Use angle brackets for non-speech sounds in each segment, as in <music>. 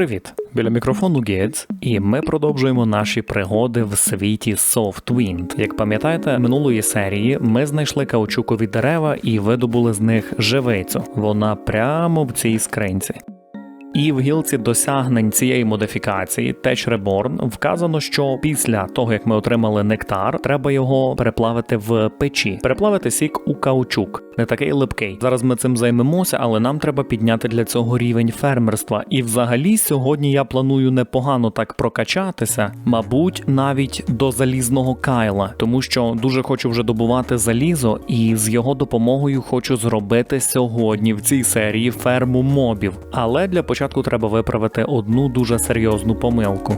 Привіт! Біля мікрофону Гець, і ми продовжуємо наші пригоди в світі Softwind. Як пам'ятаєте, минулої серії ми знайшли каучукові дерева і видобули з них живицю. Вона прямо в цій скринці. І в гілці досягнень цієї модифікації Tech Reborn вказано, що після того як ми отримали нектар, треба його переплавити в печі, переплавити сік у каучук, не такий липкий. Зараз ми цим займемося, але нам треба підняти для цього рівень фермерства. І взагалі сьогодні я планую непогано так прокачатися, мабуть, навіть до залізного кайла, тому що дуже хочу вже добувати залізо, і з його допомогою хочу зробити сьогодні в цій серії ферму мобів. Але для початку треба виправити одну дуже серйозну помилку.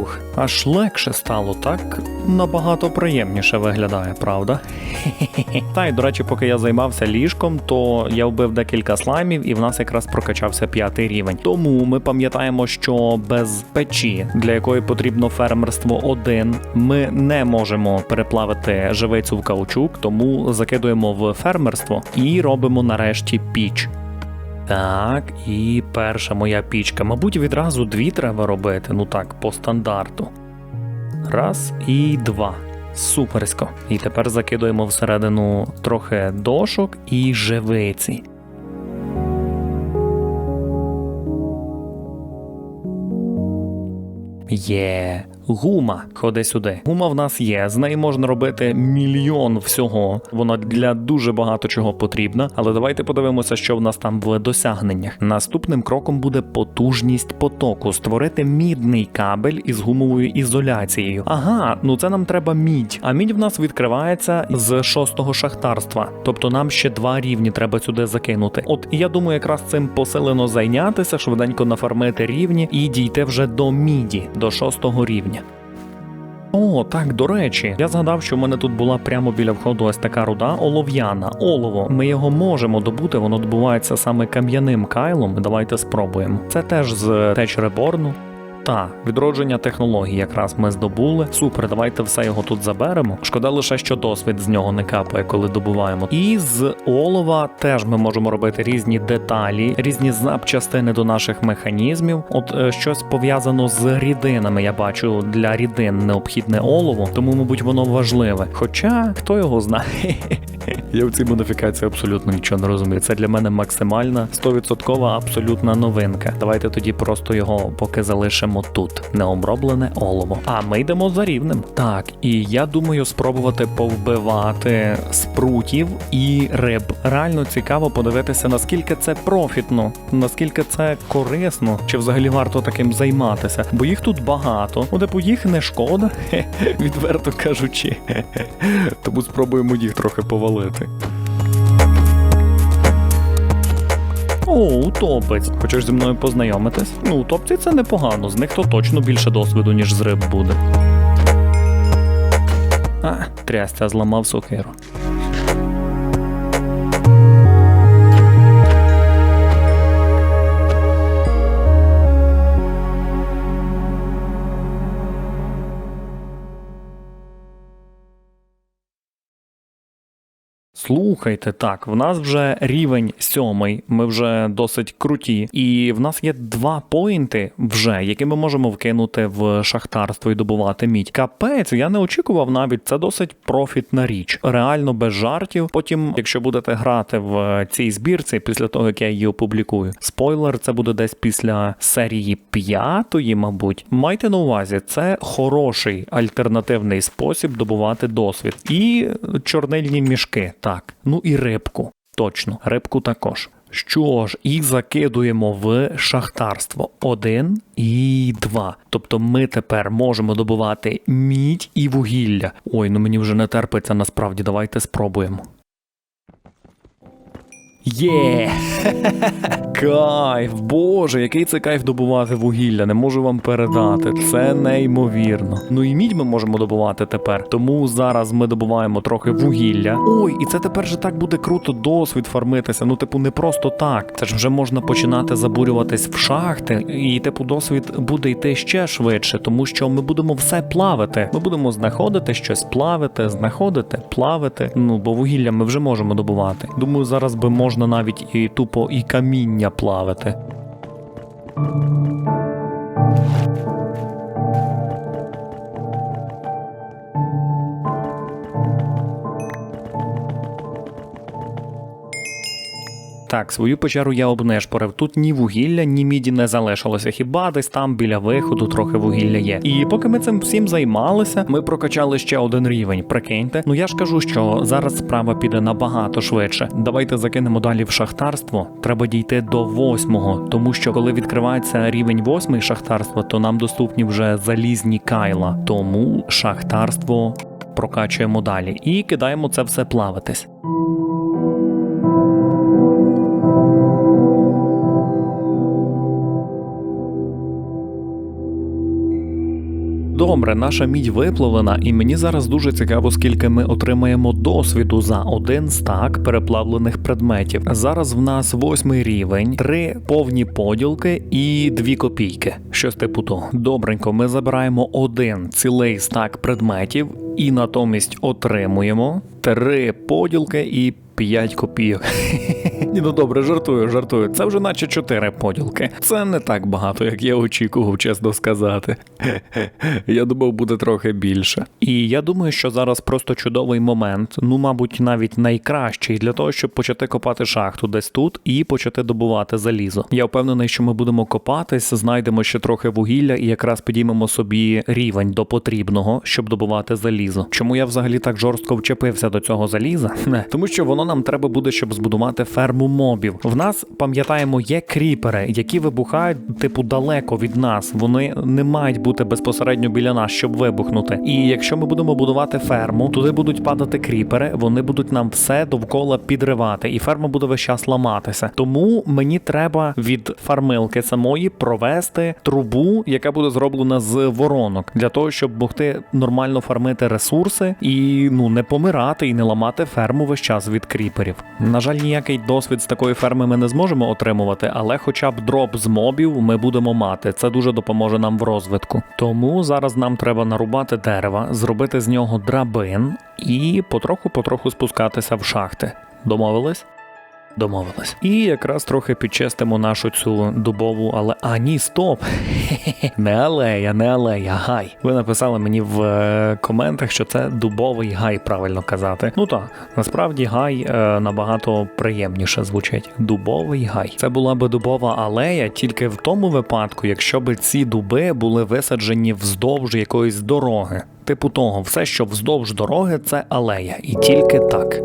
Фух, аж легше стало, так набагато приємніше виглядає, правда? <laughs> Та й до речі, поки я займався ліжком, то я вбив декілька слаймів, і в нас якраз прокачався п'ятий рівень. Тому ми пам'ятаємо, що без печі, для якої потрібно фермерство 1, ми не можемо переплавити живицю в каучук, тому закидуємо в фермерство і робимо нарешті піч. Так, і перша моя пічка. Мабуть, відразу дві треба робити. Ну так, по стандарту. Раз і два. Суперсько. І тепер закидуємо всередину трохи дошок і живиці. Є. Гума, ходи сюди. Гума в нас є. З неї можна робити мільйон всього. Вона для дуже багато чого потрібна. Але давайте подивимося, що в нас там в досягненнях. Наступним кроком буде потужність потоку, створити мідний кабель із гумовою ізоляцією. Ага, ну це нам треба мідь. А мідь в нас відкривається з шостого шахтарства. Тобто нам ще два рівні треба сюди закинути. От я думаю, якраз цим посилено зайнятися, швиденько нафармити рівні і дійти вже до міді, до шостого рівня. О, так, до речі, я згадав, що в мене тут була прямо біля входу ось така руда олов'яна, олово. Ми його можемо добути, воно добувається саме кам'яним кайлом. Давайте спробуємо. Це теж з теч реборну. Та, відродження технологій якраз ми здобули. Супер, давайте все його тут заберемо. Шкода лише, що досвід з нього не капає, коли добуваємо. І з олова теж ми можемо робити різні деталі, різні запчастини до наших механізмів. От е, щось пов'язано з рідинами. Я бачу для рідин необхідне олово, тому, мабуть, воно важливе. Хоча хто його знає. <laughs> Я в цій модифікації абсолютно нічого не розумію. Це для мене максимальна 100% абсолютна новинка. Давайте тоді просто його поки залишимо тут. Необроблене олово. А ми йдемо за рівнем. Так, і я думаю спробувати повбивати спрутів і риб. Реально цікаво подивитися, наскільки це профітно, наскільки це корисно, чи взагалі варто таким займатися. Бо їх тут багато. О, типу, їх не шкода, <laughs> відверто кажучи. Тому спробуємо їх трохи повалити. О, утопець. Хочеш зі мною познайомитись? Ну, утопці це непогано, з них то точно більше досвіду, ніж з риб буде. А, трястя зламав сокиру. Слухайте, так, в нас вже рівень сьомий, ми вже досить круті, і в нас є два поінти вже, які ми можемо вкинути в шахтарство і добувати мідь. Капець, я не очікував навіть, це досить профітна річ. Реально без жартів. Потім, якщо будете грати в цій збірці, після того як я її опублікую, спойлер, це буде десь після серії п'ятої, мабуть. Майте на увазі, це хороший альтернативний спосіб добувати досвід. І чорнильні мішки. Так, ну і рибку. Точно, рибку також. Що ж, і закидуємо в шахтарство. Один і два. Тобто ми тепер можемо добувати мідь і вугілля. Ой, ну мені вже не терпиться насправді. Давайте спробуємо. Є! <laughs> Кайф, боже, який це кайф добувати вугілля, не можу вам передати. Це неймовірно. Ну і мідь ми можемо добувати тепер. Тому зараз ми добуваємо трохи вугілля. Ой, і це тепер же так буде круто досвід фармитися. Ну, типу, не просто так. Це ж вже можна починати забурюватись в шахти, і типу досвід буде йти ще швидше, тому що ми будемо все плавити. Ми будемо знаходити щось плавити, знаходити, плавити. Ну бо вугілля ми вже можемо добувати. Думаю, зараз би можна навіть і тупо і каміння плавити. Так, свою печеру я обнешпорив. Тут ні вугілля, ні міді не залишилося. Хіба десь там біля виходу трохи вугілля є. І поки ми цим всім займалися, ми прокачали ще один рівень. Прикиньте. Ну я ж кажу, що зараз справа піде набагато швидше. Давайте закинемо далі в шахтарство. Треба дійти до восьмого, тому що коли відкривається рівень восьмий шахтарства, то нам доступні вже залізні кайла. Тому шахтарство прокачуємо далі і кидаємо це все плаватись. Добре, наша мідь виплавлена, і мені зараз дуже цікаво, скільки ми отримаємо досвіду за один стак переплавлених предметів. Зараз в нас восьмий рівень, три повні поділки і дві копійки. Щось типу того. Добренько, ми забираємо один цілий стак предметів і натомість отримуємо три поділки і 5 копійок. <laughs> Ні, ну добре, жартую, жартую. Це вже наче 4 поділки. Це не так багато, як я очікував, чесно сказати. <laughs> Я думав, буде трохи більше. І я думаю, що зараз просто чудовий момент, ну, мабуть, навіть найкращий для того, щоб почати копати шахту десь тут і почати добувати залізо. Я впевнений, що ми будемо копатись, знайдемо ще трохи вугілля і якраз підіймемо собі рівень до потрібного, щоб добувати залізо. Чому я взагалі так жорстко вчепився до цього заліза? Не, <laughs> Тому що воно нам треба буде, щоб збудувати ферму мобів. В нас пам'ятаємо, є кріпери, які вибухають типу далеко від нас. Вони не мають бути безпосередньо біля нас, щоб вибухнути. І якщо ми будемо будувати ферму, туди будуть падати кріпери, вони будуть нам все довкола підривати, і ферма буде весь час ламатися. Тому мені треба від фармилки самої провести трубу, яка буде зроблена з воронок, для того, щоб могти нормально фармити ресурси і ну не помирати і не ламати ферму весь час від кріперів. На жаль, ніякий досвід з такої ферми ми не зможемо отримувати, але хоча б дроп з мобів ми будемо мати. Це дуже допоможе нам в розвитку. Тому зараз нам треба нарубати дерева, зробити з нього драбин і потроху-потроху спускатися в шахти. Домовились? Домовились. І якраз трохи підчистимо нашу цю дубову, але а ні, стоп! <laughs> Не алея, не алея, гай. Ви написали мені в е, коментах, що це дубовий гай, правильно казати. Ну так, насправді гай е, набагато приємніше звучить. Дубовий гай. Це була би дубова алея тільки в тому випадку, якщо б ці дуби були висаджені вздовж якоїсь дороги. Типу того, все, що вздовж дороги, це алея, і тільки так.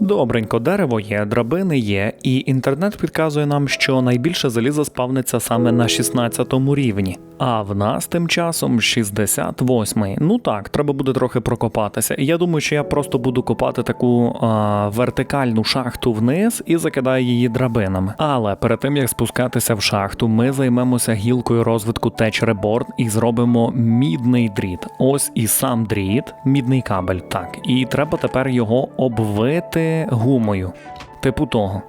Добренько, дерево є, драбини є, і інтернет підказує нам, що найбільше заліза спавниться саме на 16 рівні. А в нас тим часом 68. Ну так, треба буде трохи прокопатися. Я думаю, що я просто буду копати таку а, вертикальну шахту вниз і закидаю її драбинами. Але перед тим як спускатися в шахту, ми займемося гілкою розвитку Tech Reborn і зробимо мідний дріт. Ось і сам дріт, мідний кабель. Так, і треба тепер його обвити гумою. Типу того.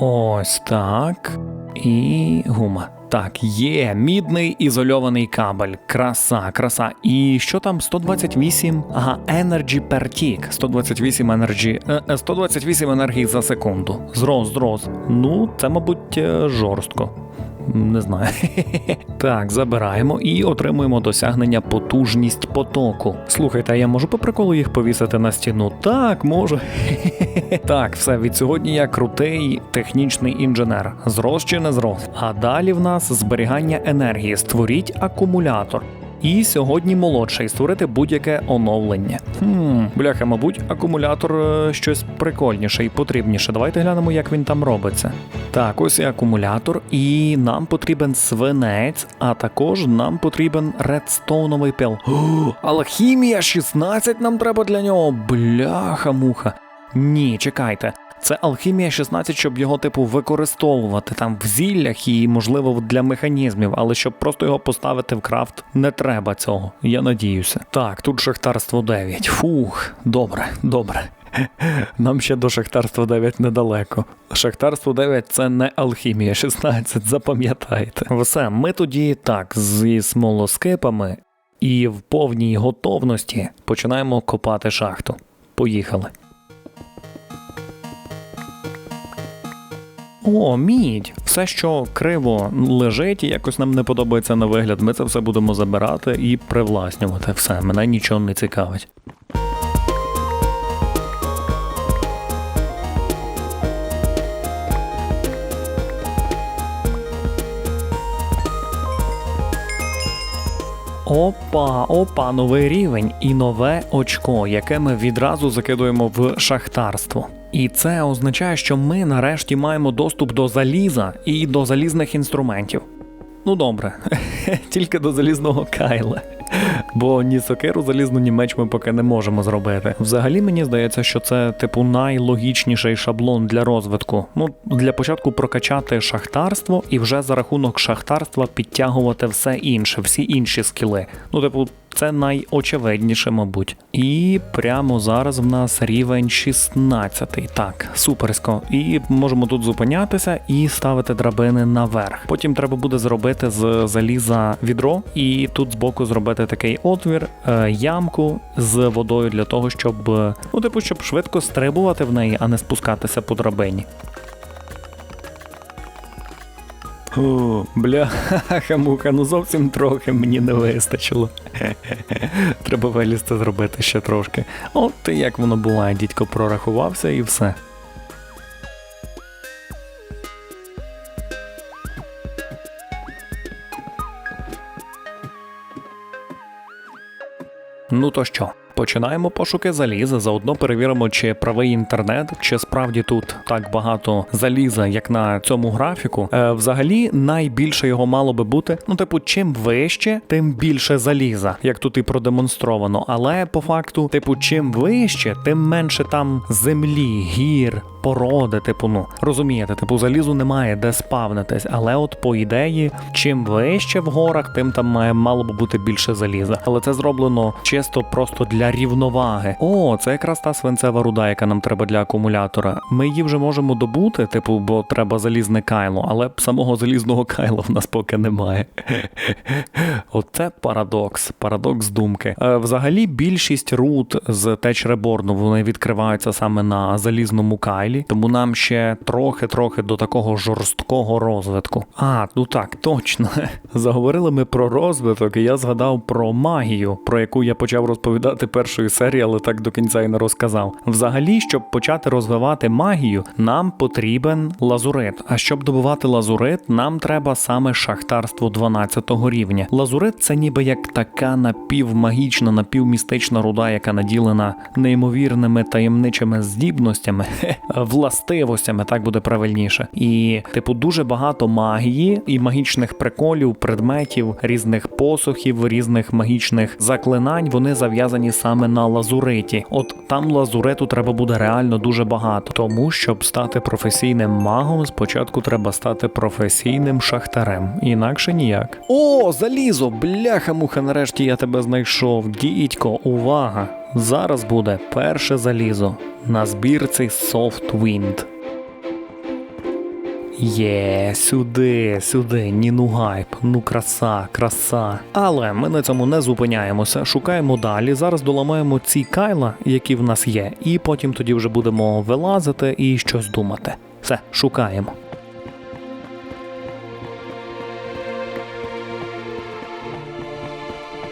Ось так. І гума. Так, є мідний ізольований кабель. Краса, краса. І що там 128? Ага, Energy per tick. 128 Energy, е, е, 128 енергії за секунду. Зрос, зрос. Ну, це, мабуть, е, жорстко. Не знаю. <laughs> так, забираємо і отримуємо досягнення потужність потоку. Слухайте, а я можу по приколу їх повісити на стіну? Так, можу. <laughs> так, все, від сьогодні я крутий технічний інженер. Зрос чи не зрос? А далі в нас зберігання енергії. Створіть акумулятор. І сьогодні молодший створити будь-яке оновлення. Хм, бляха, мабуть, акумулятор е, щось прикольніше і потрібніше. Давайте глянемо, як він там робиться. Так, ось і акумулятор, і нам потрібен свинець, а також нам потрібен редстоуновий пил. О, алхімія 16 нам треба для нього. Бляха-муха. Ні, чекайте. Це алхімія 16, щоб його, типу, використовувати там в зіллях і, можливо, для механізмів, але щоб просто його поставити в крафт, не треба цього. Я надіюся. Так, тут шахтарство 9. Фух, добре, добре. <laughs> Нам ще до шахтарства 9 недалеко. Шахтарство 9 це не алхімія 16, запам'ятайте. Все, ми тоді так зі смолоскипами і в повній готовності починаємо копати шахту. Поїхали. О, мідь! Все, що криво лежить і якось нам не подобається на вигляд, ми це все будемо забирати і привласнювати. Все, мене нічого не цікавить. Опа, опа, новий рівень і нове очко, яке ми відразу закидуємо в шахтарство. І це означає, що ми нарешті маємо доступ до заліза і до залізних інструментів. Ну добре, <laughs> тільки до залізного кайла. Бо ні сокиру залізну, ні меч ми поки не можемо зробити. Взагалі мені здається, що це типу найлогічніший шаблон для розвитку. Ну, для початку прокачати шахтарство і вже за рахунок шахтарства підтягувати все інше, всі інші скіли. Ну, типу, це найочевидніше, мабуть. І прямо зараз в нас рівень 16. Так, суперсько. І можемо тут зупинятися і ставити драбини наверх. Потім треба буде зробити з заліза відро, і тут збоку зробити такий отвір, е, ямку з водою для того, щоб е, ну, типу, щоб швидко стрибувати в неї, а не спускатися по драбині. О, бляха, муха, ну зовсім трохи мені не вистачило. <laughs> Треба вилізти зробити ще трошки. От і як воно буває, дідько прорахувався і все. Ну то що? Починаємо пошуки заліза. Заодно перевіримо, чи правий інтернет, чи справді тут так багато заліза, як на цьому графіку. Е, взагалі, найбільше його мало би бути. Ну, типу, чим вище, тим більше заліза, як тут і продемонстровано. Але по факту, типу, чим вище, тим менше там землі, гір. Породи, типу, ну розумієте, типу залізу немає де спавнитись, але от по ідеї, чим вище в горах, тим там має мало би бути більше заліза. Але це зроблено чисто просто для рівноваги. О, це якраз та свинцева руда, яка нам треба для акумулятора. Ми її вже можемо добути, типу, бо треба залізне кайло, але самого залізного кайла в нас поки немає. <laughs> Оце парадокс, парадокс думки. Е, взагалі, більшість руд з Теч Реборну вони відкриваються саме на залізному кайлі, тому нам ще трохи-трохи до такого жорсткого розвитку. А, ну так, точно. <laughs> Заговорили ми про розвиток, і я згадав про магію, про яку я почав розповідати першої серії, але так до кінця і не розказав. Взагалі, щоб почати розвивати магію, нам потрібен лазурит. А щоб добувати лазурит, нам треба саме шахтарство 12 рівня. Лазурит це ніби як така напівмагічна, напівмістична руда, яка наділена неймовірними таємничими здібностями, <laughs> властивостями, так буде правильніше. І, типу, дуже багато магії і магічних приколів, предметів, різних посухів, різних магічних заклинань. Вони зав'язані саме на лазуриті. От там лазуриту треба буде реально дуже багато. Тому щоб стати професійним магом, спочатку треба стати професійним шахтарем. Інакше ніяк. О, залізо! Бляха-муха, нарешті я тебе знайшов. Дідько, увага! Зараз буде перше залізо на збірці Soft Wind. Є, сюди, сюди, ні ну гайп, ну краса, краса. Але ми на цьому не зупиняємося, шукаємо далі. Зараз доламаємо ці кайла, які в нас є, і потім тоді вже будемо вилазити і щось думати. Все, шукаємо.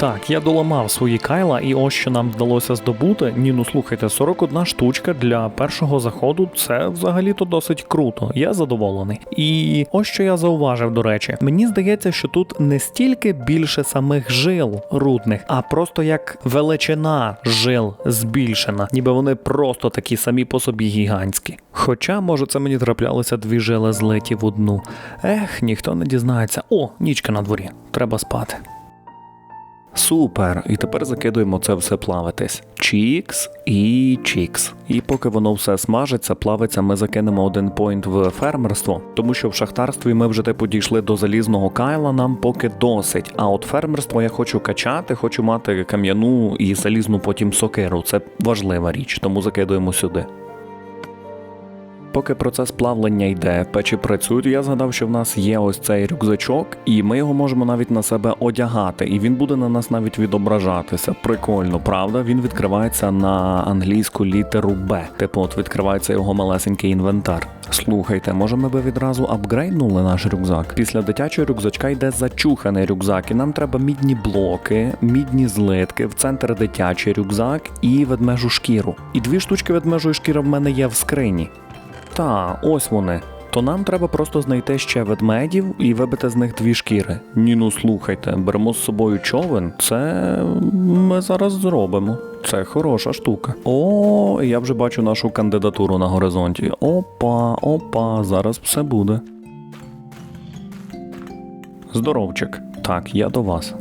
Так, я доламав свої кайла, і ось що нам вдалося здобути. Ні, ну слухайте, 41 штучка для першого заходу це взагалі-то досить круто. Я задоволений. І ось що я зауважив, до речі, мені здається, що тут не стільки більше самих жил рудних, а просто як величина жил збільшена, ніби вони просто такі самі по собі гігантські. Хоча, може, це мені траплялося дві жили злиті в одну. Ех, ніхто не дізнається. О, нічка на дворі, треба спати. Супер! І тепер закидуємо це все плавитись. Чікс і чікс. І поки воно все смажиться, плавиться, ми закинемо один поінт в фермерство, тому що в шахтарстві ми вже типу дійшли до залізного кайла, нам поки досить. А от фермерство я хочу качати, хочу мати кам'яну і залізну потім сокиру. Це важлива річ, тому закидуємо сюди. Поки процес плавлення йде, печі працюють, я згадав, що в нас є ось цей рюкзачок, і ми його можемо навіть на себе одягати, і він буде на нас навіть відображатися. Прикольно, правда? Він відкривається на англійську літеру Б. Типу, от відкривається його малесенький інвентар. Слухайте, може ми би відразу апгрейднули наш рюкзак? Після дитячого рюкзачка йде зачуханий рюкзак, і нам треба мідні блоки, мідні злитки, в центр дитячий рюкзак і ведмежу шкіру. І дві штучки ведмежої шкіри в мене є в скрині. Та, ось вони. То нам треба просто знайти ще ведмедів і вибити з них дві шкіри. Ні, ну слухайте, беремо з собою човен. Це ми зараз зробимо. Це хороша штука. О, я вже бачу нашу кандидатуру на горизонті. Опа, опа, зараз все буде. Здоровчик. Так, я до вас.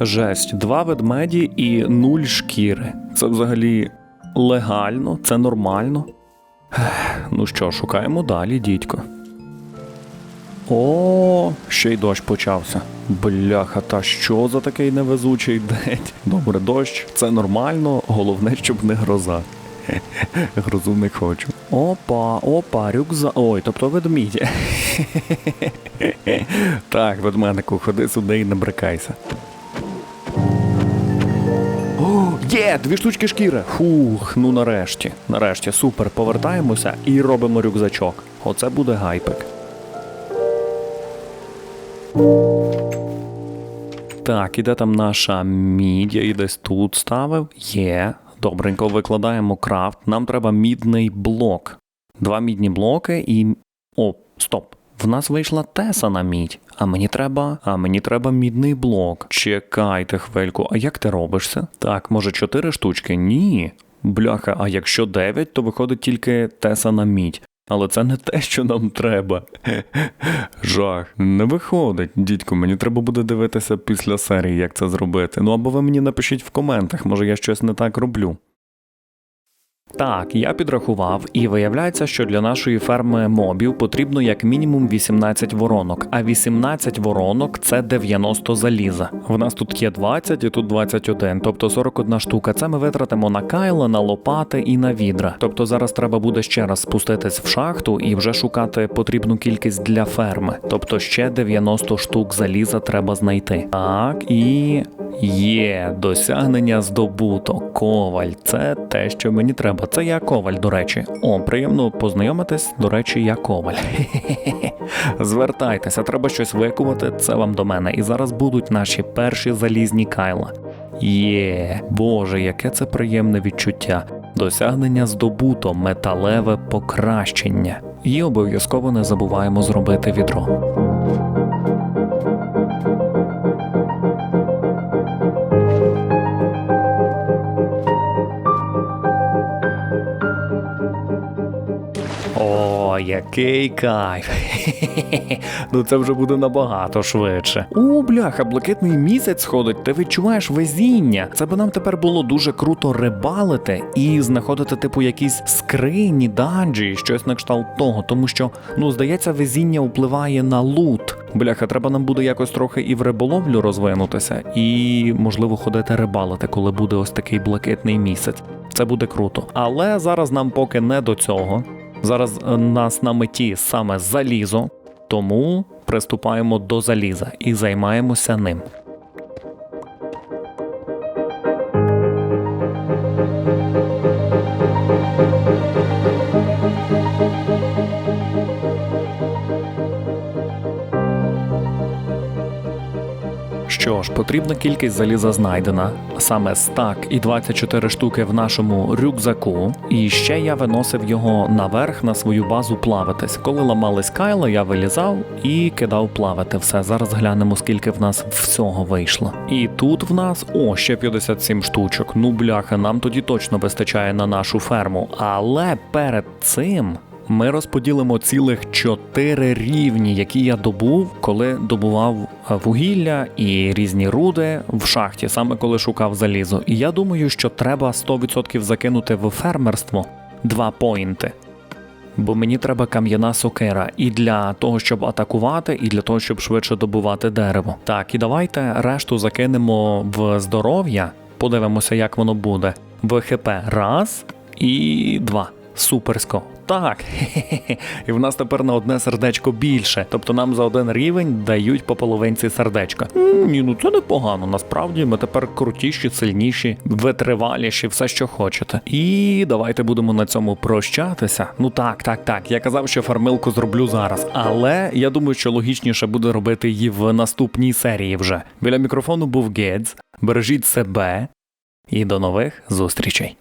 Жесть, два ведмеді і нуль шкіри. Це взагалі легально, це нормально. Ну що, шукаємо далі, дідько. О, ще й дощ почався. Бляха, та що за такий невезучий день? Добре, дощ, це нормально, головне, щоб не гроза. <laughs> Грозу не хочу. Опа, опа, рюкзак. Ой, тобто ведмідь. <laughs> так, ведменику, ходи сюди і не брикайся. Є, дві штучки шкіри. Фух, ну нарешті. Нарешті, супер. Повертаємося і робимо рюкзачок. Оце буде гайпик. Так, іде там наша мідь, я її десь тут ставив. Є. Добренько, викладаємо крафт. Нам треба мідний блок. Два мідні блоки і. О, стоп. В нас вийшла теса на мідь. А мені треба, а мені треба мідний блок. Чекайте хвильку, а як ти робишся? Так, може чотири штучки? Ні. Бляха, а якщо дев'ять, то виходить тільки теса на мідь. Але це не те, що нам треба. <laughs> Жах, не виходить, дідько, мені треба буде дивитися після серії, як це зробити. Ну або ви мені напишіть в коментах, може я щось не так роблю. Так, я підрахував, і виявляється, що для нашої ферми мобів потрібно як мінімум 18 воронок, а 18 воронок це 90 заліза. В нас тут є 20 і тут 21, тобто 41 штука. Це ми витратимо на кайла, на лопати і на відра. Тобто зараз треба буде ще раз спуститись в шахту і вже шукати потрібну кількість для ферми. Тобто ще 90 штук заліза треба знайти. Так, і Є досягнення здобуто. Коваль. Це те, що мені треба. Це я коваль, до речі. О, приємно познайомитись. До речі, я коваль. <laughs> Звертайтеся, треба щось викувати. Це вам до мене. І зараз будуть наші перші залізні кайла. Є, боже, яке це приємне відчуття. Досягнення здобуто, металеве покращення. І обов'язково не забуваємо зробити відро. Який кайф. <laughs> ну це вже буде набагато швидше. О, бляха, блакитний місяць сходить, ти відчуваєш везіння. Це би нам тепер було дуже круто рибалити і знаходити, типу, якісь скрині, данжі, щось на кшталт того, тому що, ну, здається, везіння впливає на лут. Бляха, треба нам буде якось трохи і в риболовлю розвинутися, і можливо ходити рибалити, коли буде ось такий блакитний місяць. Це буде круто. Але зараз нам поки не до цього. Зараз у нас на меті саме залізо, тому приступаємо до заліза і займаємося ним. Потрібна кількість заліза знайдена, саме стак і 24 штуки в нашому рюкзаку. І ще я виносив його наверх на свою базу плаватись. Коли ламались кайла, я вилізав і кидав плавати. Все, зараз глянемо, скільки в нас всього вийшло. І тут в нас о, ще 57 штучок. Ну бляха, нам тоді точно вистачає на нашу ферму. Але перед цим. Ми розподілимо цілих чотири рівні, які я добув, коли добував е, вугілля і різні руди в шахті, саме коли шукав залізо. І я думаю, що треба 100% закинути в фермерство два поінти. Бо мені треба кам'яна сокира і для того, щоб атакувати, і для того, щоб швидше добувати дерево. Так, і давайте решту закинемо в здоров'я. Подивимося, як воно буде. В ХП раз і два. Суперсько. Так, хе-хе-хе. і в нас тепер на одне сердечко більше. Тобто нам за один рівень дають по половинці сердечка. Ні, ну це непогано. Насправді ми тепер крутіші, сильніші, витриваліші, все що хочете. І давайте будемо на цьому прощатися. Ну так, так, так. Я казав, що фармилку зроблю зараз, але я думаю, що логічніше буде робити її в наступній серії вже. Біля мікрофону був Гедз. Бережіть себе і до нових зустрічей.